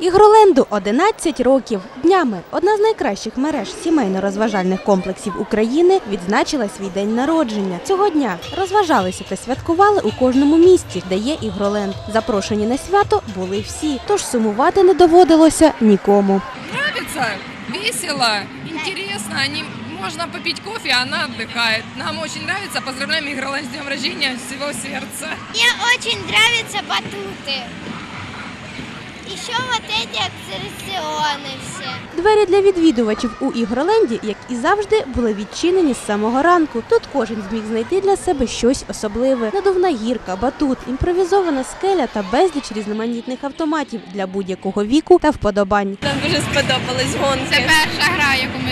Ігроленду 11 років. Днями одна з найкращих мереж сімейно-розважальних комплексів України відзначила свій день народження. Цього дня розважалися та святкували у кожному місті, де є ігроленд. Запрошені на свято були всі, тож сумувати не доводилося нікому. нравится, весело, интересно. Они, можно попить кофе, а она отдыхает. Нам очень нравится. Поздравляем Игроланд с днем рождения от всего сердца. Мне очень нравятся батуты. Еще вот эти аттракционы все. Двері для відвідувачів у ігроленді, як і завжди, були відчинені з самого ранку. Тут кожен зміг знайти для себе щось особливе: надувна гірка, батут, імпровізована скеля та безліч різноманітних автоматів для будь-якого віку та вподобань. Нам дуже сподобались гонки. Це перша гра, яку ми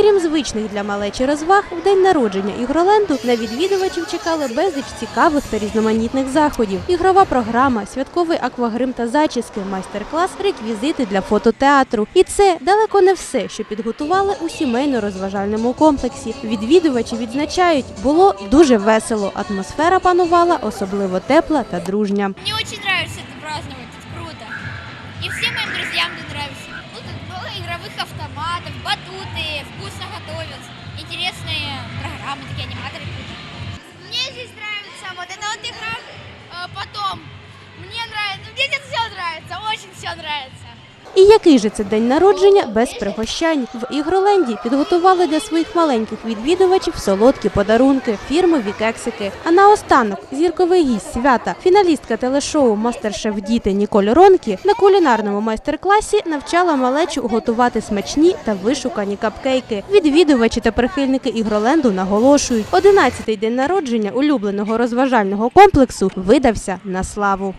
Окрім звичних для малечі розваг, в день народження ігроленду на відвідувачів чекали безліч цікавих та різноманітних заходів. Ігрова програма, святковий аквагрим та зачіски, майстер-клас, реквізити для фототеатру. І це далеко не все, що підготували у сімейно-розважальному комплексі. Відвідувачі відзначають, було дуже весело. Атмосфера панувала особливо тепла та дружня. Мне очень нравится это праздновать, это круто. И всем моим друзьям тут нравится. Ну, тут много игровых автоматов, батуты, вкусно готовят, интересные программы, такие аниматоры. Мне здесь нравится вот эта вот игра. Э, Потом, мне нравится, мне здесь все нравится, очень все нравится. І який же це день народження без пригощань? В ігроленді підготували для своїх маленьких відвідувачів солодкі подарунки, фірмові кексики. А наостанок зірковий гість свята, фіналістка телешоу Мастер-шеф Діти Ніколь Ронкі на кулінарному майстер-класі навчала малечу готувати смачні та вишукані капкейки. Відвідувачі та прихильники ігроленду наголошують, 11-й день народження улюбленого розважального комплексу видався на славу.